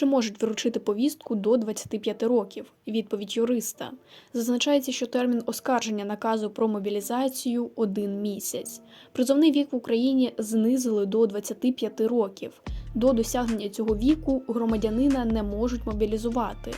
Чи можуть вручити повістку до 25 років? Відповідь юриста. Зазначається, що термін оскарження наказу про мобілізацію один місяць. Призовний вік в Україні знизили до 25 років. До досягнення цього віку громадянина не можуть мобілізувати.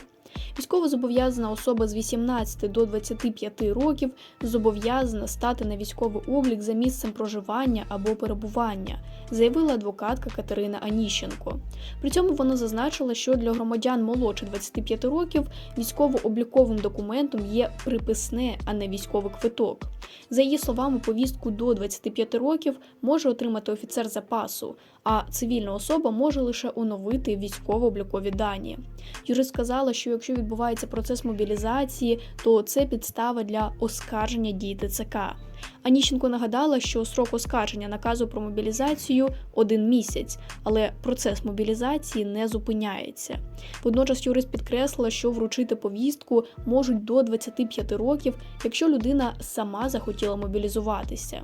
Військовозобов'язана особа з 18 до 25 років зобов'язана стати на військовий облік за місцем проживання або перебування, заявила адвокатка Катерина Аніщенко. При цьому вона зазначила, що для громадян молодше 25 років військово-обліковим документом є приписне, а не військовий квиток. За її словами, повістку до 25 років може отримати офіцер запасу, а цивільна особа може лише оновити військово-облікові дані. Юрист сказала, що якщо відбувається процес мобілізації, то це підстава для оскарження дій ТЦК. Аніщенко нагадала, що срок оскарження наказу про мобілізацію один місяць, але процес мобілізації не зупиняється. Водночас юрист підкреслила, що вручити повістку можуть до 25 років, якщо людина сама захотіла мобілізуватися.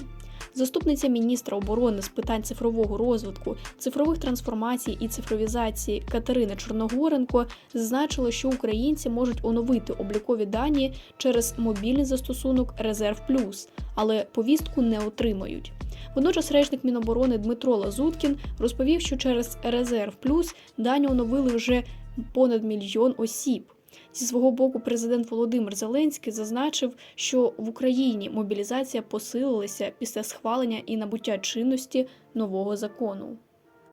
Заступниця міністра оборони з питань цифрового розвитку, цифрових трансформацій і цифровізації Катерина Чорногоренко зазначила, що українці можуть оновити облікові дані через мобільний застосунок Резерв Плюс, але повістку не отримають. Водночас речник Міноборони Дмитро Лазуткін розповів, що через Резерв Плюс дані оновили вже понад мільйон осіб. Зі свого боку, президент Володимир Зеленський зазначив, що в Україні мобілізація посилилася після схвалення і набуття чинності нового закону.